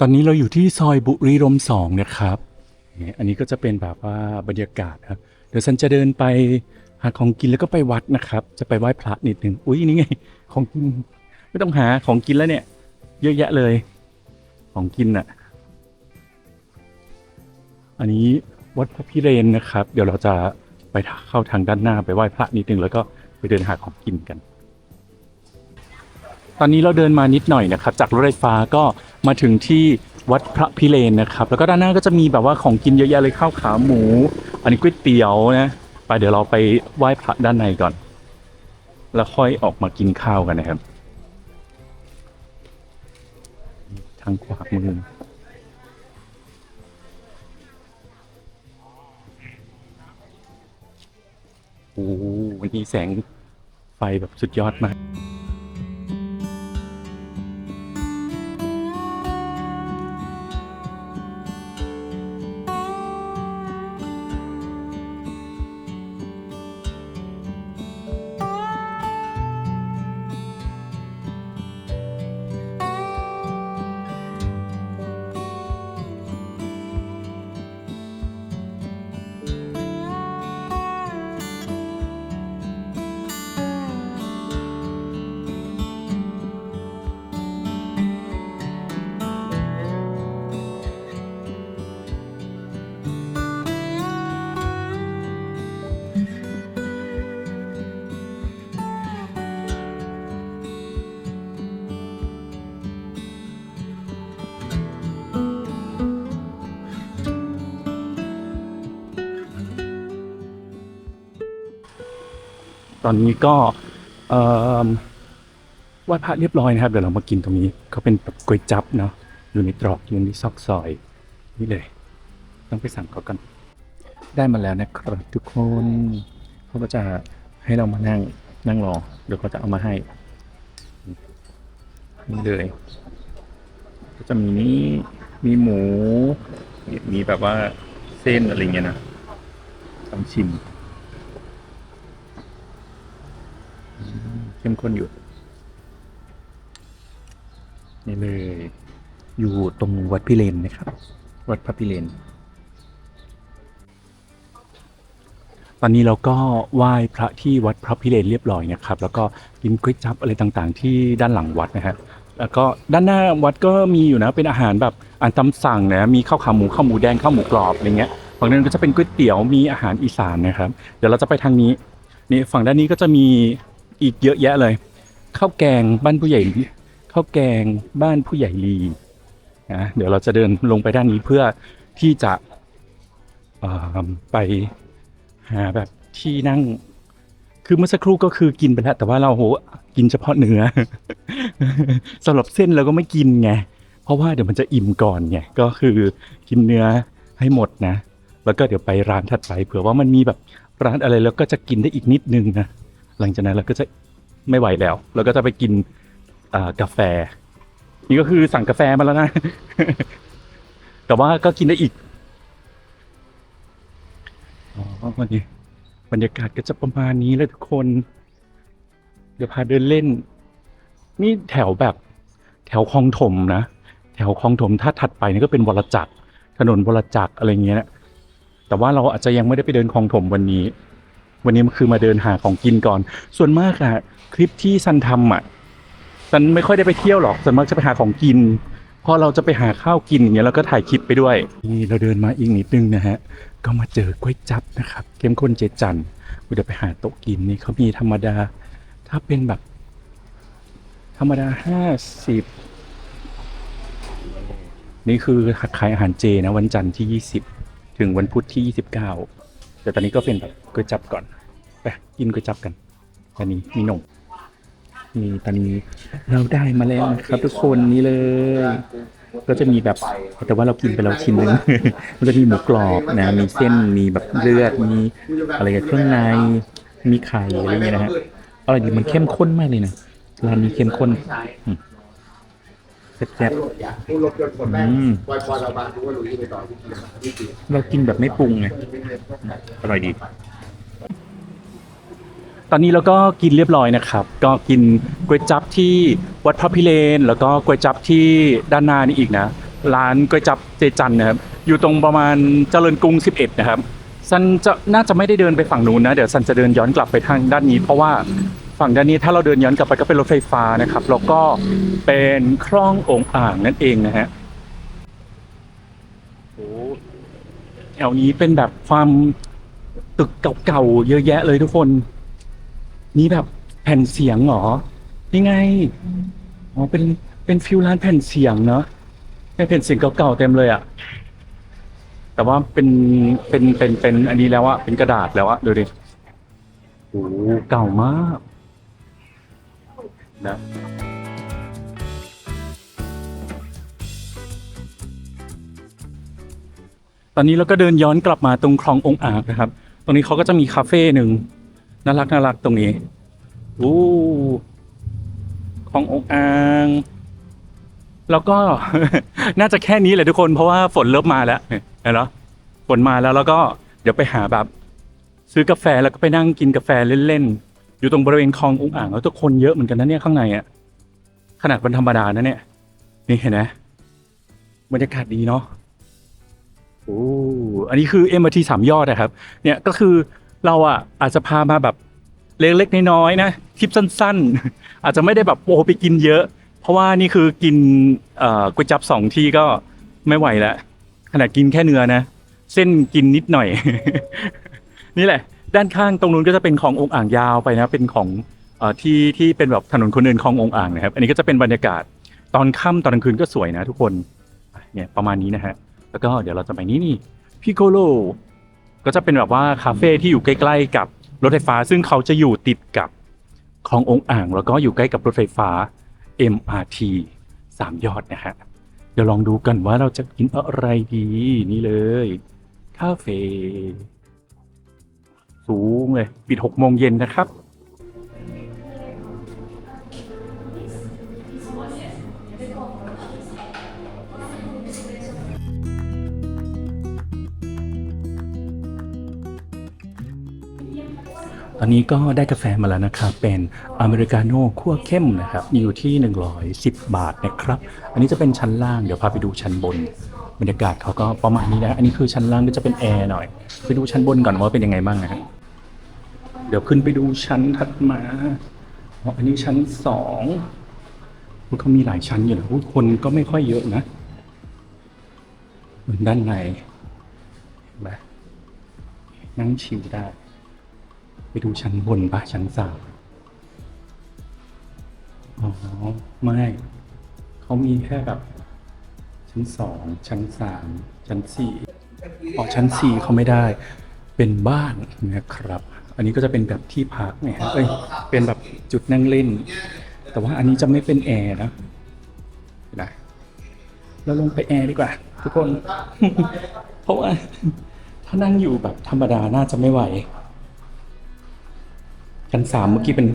ตอนนี้เราอยู่ที่ซอยบุรีรมสองนะครับ อันนี้ก็จะเป็นแบบว่าบรรยากาศครับ เดี๋ยวฉันจะเดินไปหาของกินแล้วก็ไปวัดนะครับ จะไปไหว้พระนิดหนึ่งอุ้ยนี่ไง ของกิน ไม่ต้องหาของกินแล้วเนี่ย เยอะแยะเลย ของกินอะ อันนี้วัดพระพิเรนนะครับ เดี๋ยวเราจะไปเข้าทางด้านหน้าไปไหว้พระนิดหนึ่งแล้วก็ไปเดินหาของกินกัน ตอนนี้เราเดินมานิดหน่อยนะครับ จากรถไฟฟ้าก็มาถึงที่วัดพระพิเรนนะครับ แล้วก็ด้านหน้าก็จะมีแบบว่าของกินเยอะแยะเลยข้าวขาหมู อันนี้ก๋วยเตี๋ยวนะไปเดี๋ยวเราไปไหว้พระด้านในก่อน แล้วค่อยออกมากินข้าวกันนะครับ ทางขวามือโอ้วันนี้แสงไฟแบบสุดยอดมาก ตอนนี้ก็ไหว้พระเรียบร้อยนะครับ เดี๋ยวเรามากินตรงนี้เขาเป็นแบบก๋วยจับเนาะอยู่ในตรอกอยู่ในซอกซอย นี่เลย ต้องไปสั่งเขากัน ได้มาแล้วนะครับทุกคนเขาก็จะให้เรามานั่งนั่งรอเดี๋ยวเขาจะเอามาให้นี่เลย ก็จะมีนี้มีหมู มีแบบว่าเส้นอะไรเงี้ยนะลองชิม เข้มข้นอยู่ นี่เลย อยู่ตรงวัดพิเรนนะครับ วัดพระพิเรนตอนนี้เราก็ไหว้พระที่วัดพระพิเรนเรียบร้อยนะครับ แล้วก็กินก๋วยจั๊บอะไรต่างๆ ที่ด้านหลังวัดนะฮะแล้วก็ด้านหน้าวัดก็มีอยู่นะเป็นอาหารแบบอาหารตามสั่งนะมีข้าวขาหมูข้าวหมูแดงข้าวหมูกรอบอะไรเงี้ยฝั่งนั้นก็จะเป็นก๋วยเตี๋ยวมีอาหารอีสานนะครับ เดี๋ยวเราจะไปทางนี้นี่ฝั่งด้านนี้ก็จะมี อีกเยอะแยะเลยข้าวแกงบ้านผู้ใหญ่ข้าวแกงบ้านผู้ใหญ่ลีนะเดี๋ยวเราจะเดินลงไปด้านนี้เพื่อที่จะไปหาแบบที่นั่ง คือเมื่อสักครู่ก็คือกินไปแล้ว แต่ว่าเราโหกินเฉพาะเนื้อสำหรับเส้นเราก็ไม่กินไงเพราะว่าเดี๋ยวมันจะอิ่มก่อนไงก็คือกินเนื้อให้หมดนะ แล้วก็เดี๋ยวไปร้านถัดไปเผื่อว่ามันมีแบบร้านอะไรแล้วก็จะกินได้อีกนิดนึงนะ หลังจากนั้นเราก็จะไม่ไหวแล้ว เราก็จะไปกินกาแฟ นี่ก็คือสั่งกาแฟมาแล้วนะ แต่ว่าก็กินได้อีกอ๋อวันนี้บรรยากาศก็จะประมาณนี้เลยทุกคน เดี๋ยวพาเดินเล่น นี่แถวแบบ แถวคลองถมนะ แถวคลองถมถ้าถัดไปนี่ก็เป็นวรจักรถนนวรจักรอะไรเงี้ยนะแต่ว่าเราอาจจะยังไม่ได้ไปเดินคลองถมวันนี้ วันนี้มันคือมาเดินหาของกินก่อน ส่วนมากอะคลิปที่ซันทำอะซันไม่ค่อยได้ไปเที่ยวหรอกส่วนมากจะไปหาของกิน พอเราจะไปหาข้าวกินอย่างเงี้ยเราก็ถ่ายคลิปไปด้วยนี่เราเดินมาอีกนิดนึงนะฮะก็มาเจอกล้วยจับนะครับเข้มข้นเจจันเดี๋ยวไปหาโต๊ะกินนี่เขามีธรรมดา ถ้าเป็นแบบ ธรรมดาห้าสิบนี่คือขายอาหารเจนะวันจันทร์ที่ยี่สิบถึงวันพุธที่ยี่สิบเก้าแต่ตอนนี้ก็เป็นแบบก๋วยจับก่อน ไปกินก๋วยจับกันตอนนี้มีนมนี่ตอนนี้เราได้มาแล้วนะครับทุกคนนี่เลย ก็จะมีแบบแต่ว่าเรากินไปแล้วชิ้นหนึง มันจะมีหมูกรอบนะ มีเส้นมีแบบเลือดมีอะไรกับเครื่องในมีไข่อะไรเงี้ยนะฮะอร่อยดีมันเข้มข้นมากเลยนะร้านนี้เข้มข้นอืมแซ่บผู้รถยนต์คนแม่งอืมไวพอเราบางรู้ว่ารู้ที่ไปต่อที่กินมาที่กินๆเรากินแบบไม่ปรุงไงอร่อยดี ตอนนี้เราก็กินเรียบร้อยนะครับ ก็กินก๋วยจั๊บที่วัดพระพิเรนแล้วก็ก๋วยจั๊บที่ด้านหน้านี่อีกนะ ร้านก๋วยจับเจจันนะครับ อยู่ตรงประมาณเจริญกรุง 11 นะครับซันจะน่าจะไม่ได้เดินไปฝั่งนู้นนะ เดี๋ยวซันจะเดินย้อนกลับไปทางด้านนี้ เพราะว่าฝั่งด้านนี้ถ้าเราเดินย้อนกลับไปก็เป็นรถไฟฟ้านะครับ แล้วก็เป็นคลององอ่างนั่นเองนะฮะโอ้แถวนี้เป็นแบบความตึกเก่าๆเยอะแยะเลยทุกคน นี่แบบแผ่นเสียงเหรอนี่ไงอ๋อเป็นเป็นฟิลร้านแผ่นเสียงเนาะเป็นแผ่นเสียงเก่าๆเต็มเลยอะแต่ว่าเป็นเป็นเป็นเป็นอันนี้แล้วอะเป็นกระดาษแล้วอะดูดิโอ้เก่ามากนะตอนนี้เราก็เดินย้อนกลับมาตรงคลององอ่างนะครับ ตรงนี้เขาก็จะมีคาเฟ่หนึ่ง น่ารักน่ารักตรงนี้โอ้ขององอ่างแล้วก็น่าจะแค่นี้แหละทุกคนเพราะว่าฝนเริ่มมาแล้วเห็นเหรอฝนมาแล้วแล้วก็เดี๋ยวไปหาแบบ ซื้อกาแฟแล้วก็ไปนั่งกินกาแฟเล่นๆอยู่ตรงบริเวณคลององอ่างแล้วทุกคนเยอะเหมือนกันนะเนี่ยข้างในอะขนาดวันธรรมดานะเนี่ย นี่เห็นไหมบรรยากาศดีเนาะโอ้อันนี้คือ MRT สามยอดนะครับ เนี่ยก็คือ เราอะอาจจะพามาแบบเล็กๆน้อยๆนะทริปสั้น ๆ อาจจะไม่ได้แบบโอ้ไปกินเยอะ เพราะว่านี่คือกินก๋วยจับสองที่ก็ไม่ไหวแล้วขนาดกินแค่เนื้อนะ เส้นกินนิดหน่อย นี่แหละ ด้านข้างตรงนู้นก็จะเป็นขององค์อ่างยาวไปนะเป็นของอที่ที่เป็นแบบถนนคนเดินขององค์อ่างนะครับ อันนี้ก็จะเป็นบรรยากาศตอนค่ำตอนกลางคืนก็สวยนะทุกคนเนี่ยประมาณนี้นะฮะแล้วก็เดี๋ยวเราจะไปนี่นี่พิโกโล ก็จะเป็นแบบว่าคาเฟ่ที่อยู่ใกล้ๆกับรถไฟฟ้า ซึ่งเขาจะอยู่ติดกับคลององอ่าง แล้วก็อยู่ใกล้กับรถไฟฟ้า MRT สามยอดนะฮะเดี๋ยวลองดูกันว่าเราจะกินอะไรดีนี่เลยคาเฟ่สูงเลย ปิดหกโมงเย็นนะครับ อนนี้ก็ได้กาแฟมาแล้วนะครับ เป็นอเมริกาโน่คั่วเข้มนะครับ มีอยู่ที่ 110 บาทนะครับ อันนี้จะเป็นชั้นล่าง เดี๋ยวพาไปดูชั้นบน บรรยากาศเขาก็ประมาณนี้นะ อันนี้คือชั้นล่างก็จะเป็นแอร์หน่อย ไปดูชั้นบนก่อนว่าเป็นยังไงบ้างนะ เดี๋ยวขึ้นไปดูชั้นถัดมา อันนี้ชั้นสองมันก็มีหลายชั้นอยู่นะคนก็ไม่ค่อยเยอะนะเหมือนด้านในเห็นไหมนั่งชิลได้ ดูชั้นบนปะชั้นสามอ๋อ ไม่ เขามีแค่แบบ ชั้นสอง ชั้นสาม ชั้นสี่อ๋อ ชั้นสี่เขาไม่ได้ เป็นบ้านนะครับ อันนี้ก็จะเป็นแบบที่พักเนี่ยฮะเอ้ย เป็นแบบจุดนั่งเล่น แต่ว่าอันนี้จะไม่เป็นแอร์นะนะเราลงไปแอร์ดีกว่า ทุกคน เพราะว่าถ้านั่งอยู่แบบธรรมดาน่าจะไม่ไหว ชั้นสามเมื่อกี้เป็น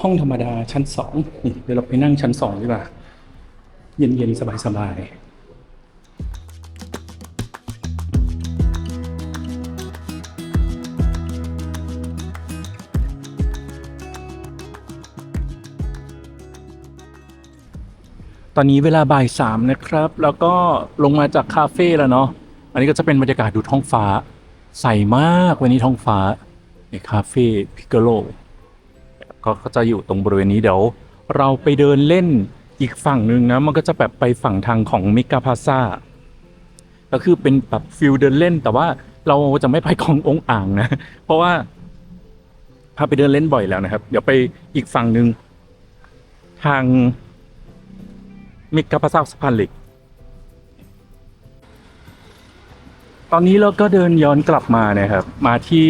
ห้องธรรมดาชั้นสองนี่เดี๋ยวเราไปนั่งชั้นสองดีกว่า เย็นๆ สบายๆตอนนี้เวลาบ่ายสามนะครับ แล้วก็ลงมาจากคาเฟ่แล้วเนาะ อันนี้ก็จะเป็นบรรยากาศดูท้องฟ้า ใสมากวันนี้ท้องฟ้า ในคาเฟ่พิกโลก็จะอยู่ตรงบริเวณนี้เดี๋ยว เราไปเดินเล่นอีกฝั่งหนึ่งนะ มันก็จะแบบไปฝั่งทางของมิกาพาซาก็คือเป็นแบบฟิลเดินเล่น แต่ว่าเราจะไม่ไปขององค์อ่างนะ เพราะว่าพาไปเดินเล่นบ่อยแล้วนะครับ เดี๋ยวไปอีกฝั่งหนึ่งทางมิกาพาซาสะพานเหล็กตอนนี้เราก็เดินย้อนกลับมานะครับ มาที่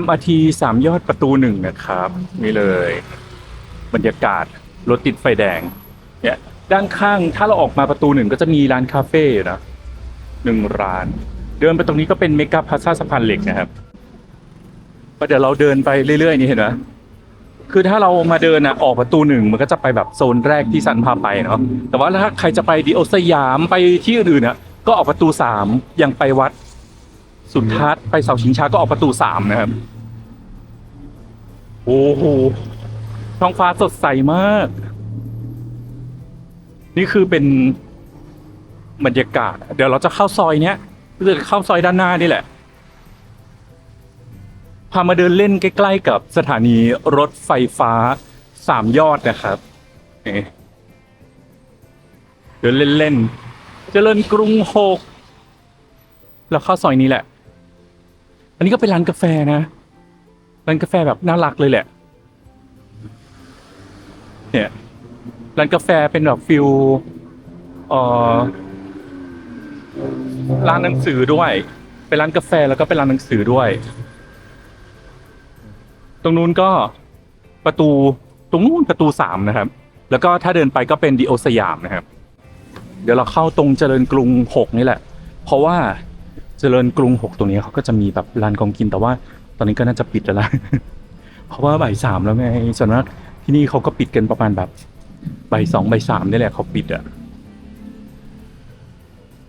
MRT สามยอดประตูหนึ่งนะครับ นี่เลย บรรยากาศรถติดไฟแดง เนี่ย ด้านข้างถ้าเราออกมาประตูหนึ่งก็จะมีร้านคาเฟ่นะหนึ่งร้าน เดินไปตรงนี้ก็เป็นเมกาพาซาสะพานเหล็กนะครับก็เดี๋ยวเราเดินไปเรื่อยๆ นี่เห็นไหมคือถ้าเรามาเดินอะออกประตูหนึ่งมันก็จะไปแบบโซนแรกที่สันพาไปเนาะแต่ว่าถ้าใครจะไปดีโอสยามไปที่อื่นๆอะก็ออกประตูสามยังไปวัด สุดทัศน์ไปเสาชิงช้าก็ออกประตูสามนะครับ โอ้โหท้องฟ้าสดใสมาก นี่คือเป็นอบรรยากาศ เดี๋ยวเราจะเข้าซอยเนี้ยก็จะเข้าซอยด้านหน้านี่แหละ พามาเดินเล่นใกล้ ๆ กับสถานีรถไฟฟ้าสามยอดนะครับนี่เดินเล่นๆเจริญกรุงหกแล้วเข้าซอยนี้แหละอั นนี้ก็เป็นร้านกาแฟนะ ร้านกาแฟแบบน่ารักเลยแหละ เนี่ย ร้านกาแฟเป็นแบบฟิลเอ่อร้านหนังสือด้วย เป็นร้านกาแฟแล้วก็เป็นร้านหนังสือด้วย ตรงนู้นก็ประตูตรงนู้นประตูสามนะครับ แล้วก็ถ้าเดินไปก็เป็นดีโอสยามนะครับ เดี๋ยวเราเข้าตรงเจริญกรุงหกนี่แหละ เพราะว่า เจริญกรุงหกตรงนี้เขาก็จะมีแบบร้านของกินแต่ว่า ตอนนี้ก็น่าจะปิดแล้วล่ะเพราะว่าบ่ายสามแล้วไงส่วนมากที่นี่เขาก็ปิดกันประมาณแบบบ่ายสองบ่ายสามนี่แหละเขาปิดอะ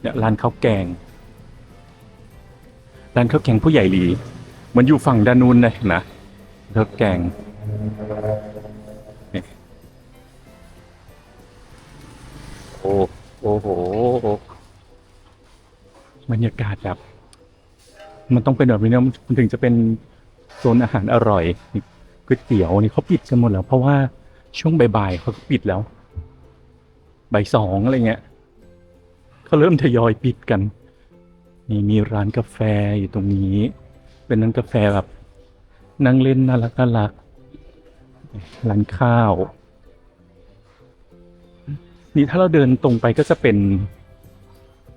เนี่ยร้านข้าวแกงร้านข้าวแกงผู้ใหญ่หลีมันอยู่ฝั่งด้านนู้นเลยนะข้าวแกงนี่โอ้โอ้โห บรรยากาศแบบ มันต้องเป็นแบบนี้นะมันถึงจะเป็นโซนอาหารอร่อยนี่ก๋วยเตี๋ยวนี่เขาปิดกันหมดแล้ว เพราะว่าช่วงบ่ายๆเขาปิดแล้วบ่ายสองอะไรเงี้ยเขาเริ่มทยอยปิดกันนี่มีร้านกาแฟอยู่ตรงนี้ เป็นร้านกาแฟแบบนั่งเล่นน่ารักน่ารักร้านข้าว นี่ถ้าเราเดินตรงไปก็จะเป็น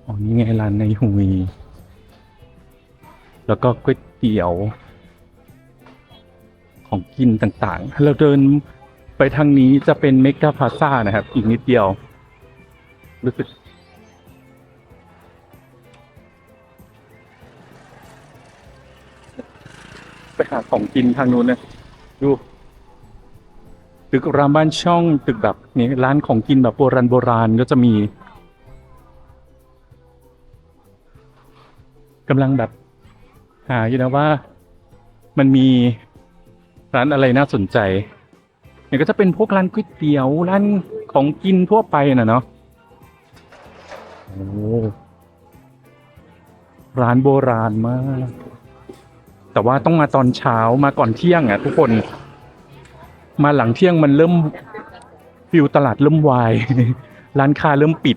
อ๋อนี่ไงร้านในหุยแล้วก็ก๋วยเตี๋ยว ของกินต่างๆถ้าเราเดินไปทางนี้จะเป็นเมกาพาซ่านะครับ อีกนิดเดียว รู้สึกไปหาของกินทางนู้นนะดูตึกรามบ้านช่องตึกแบบนี้ร้านของกินแบบโบราณโบราณก็จะมี กำลังแบบ หาอยู่นะว่า มันมีร้านอะไรน่าสนใจเนี่ยก็จะเป็นพวกร้านก๋วยเตี๋ยวร้านของกินทั่วไปนะเนาะโอ้ร้านโบราณมาก แต่ว่าต้องมาตอนเช้ามาก่อนเที่ยงอะทุกคน มาหลังเที่ยงมันเริ่มฟิลตลาดเริ่มวาย ร้านค้าเริ่มปิด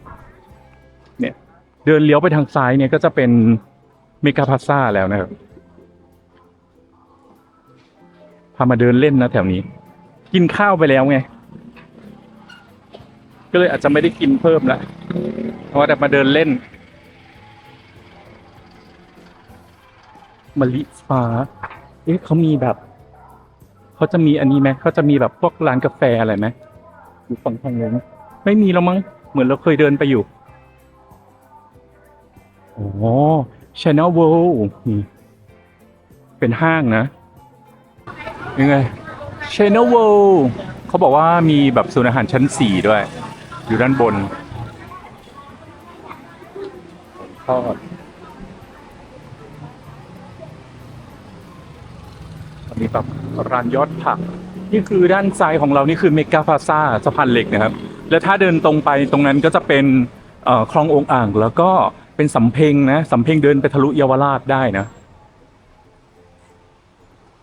เนี่ย เดินเลี้ยวไปทางซ้ายเนี่ยก็จะเป็น เมกาพาซ่าแล้วนะครับพามาเดินเล่นนะแถวนี้ กินข้าวไปแล้วไง ก็เลยอาจจะไม่ได้กินเพิ่มละเพราะว่าแต่มาเดินเล่นมะลิฟ้า เอ๊ะเขามีแบบ เขาจะมีอันนี้ไหมเขาจะมีแบบพวกร้านกาแฟอะไรไหมอยู่ฝั่งทางนู้นไม่มีแล้วมั้ง เหมือนเราเคยเดินไปอยู่ โอ้ Channel World นี่เป็นห้างนะ ยังไง Channel World เขาบอกว่ามีแบบศูนย์อาหารชั้นสี่ด้วย อยู่ด้านบนทอดอันนี้แบบร้านยอดผัก นี่คือด้านซ้ายของเรานี่คือเมกาพาซาสะพานเหล็กนะครับ แล้วถ้าเดินตรงไปตรงนั้นก็จะเป็นคลององอ่างแล้วก็ เป็นสำเพ็งนะสำเพ็งเดินไปทะลุเยาวราชได้นะ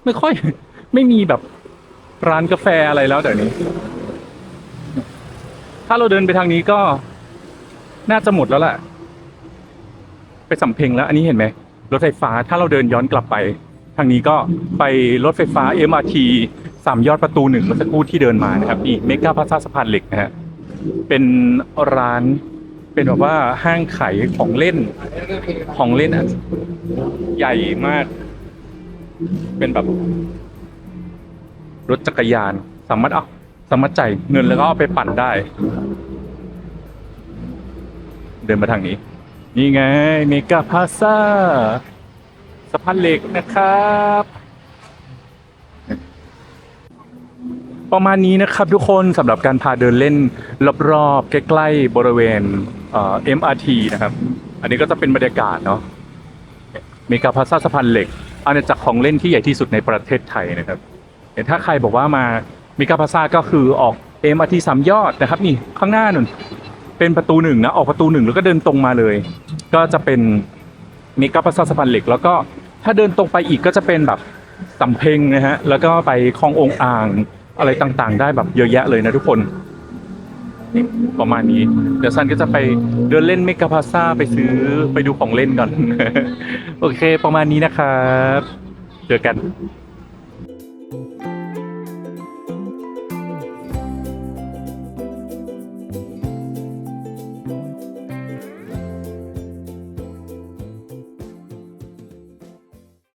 ไม่ค่อย ไม่มีแบบร้านกาแฟอะไรแล้วเดี๋ยวนี้ ถ้าเราเดินไปทางนี้ก็ น่าจะหมดแล้วแหละไปสำเพ็งแล้ว อันนี้เห็นไหมรถไฟฟ้าถ้าเราเดินย้อนกลับไป ทางนี้ก็ไปรถไฟฟ้า MRT สามยอดประตูหนึ่งเมื่อสักครู่ที่เดินมานะครับนี่เมกาพาซาสะพานเหล็กนะฮะเป็นร้าน เป็นแบบว่าห้างขายของเล่น ของเล่นอะใหญ่มาก เป็นแบบ รถจักรยาน สามารถเอาสามารถจ่ายเงินแล้วก็เอาไปปั่นได้ เดินมาทางนี้ นี่ไง เมกาพาซาสะพานเหล็กนะครับประมาณนี้นะครับทุกคนสำหรับการพาเดินเล่นรอบๆใกล้ๆบริเวณ เอ็มอาร์ทีนะครับ อันนี้ก็จะเป็นบรรยากาศเนาะเมกาพาซาสะพานเหล็กอันนี้จักรของเล่นที่ใหญ่ที่สุดในประเทศไทยนะครับเห็นถ้าใครบอกว่ามาเมกาพาซาก็คือออกเอ็มอาร์ทีสามยอดนะครับ นี่ข้างหน้านุ่นเป็นประตูหนึ่งนะออกประตูหนึ่งแล้วก็เดินตรงมาเลย ก็จะเป็นเมกาพาซาสะพานเหล็ก แล้วก็ถ้าเดินตรงไปอีกก็จะเป็นแบบสำเพ็งนะฮะแล้วก็ไปคลององอ่างอะไรต่างๆ ได้แบบเยอะแยะเลยนะทุกคน นี่ประมาณนี้ เดี๋ยวซันก็จะไปเดินเล่นเมกาพาซาไปซื้อไปดูของเล่นก่อน โอเค ประมาณนี้นะครับ เจอกัน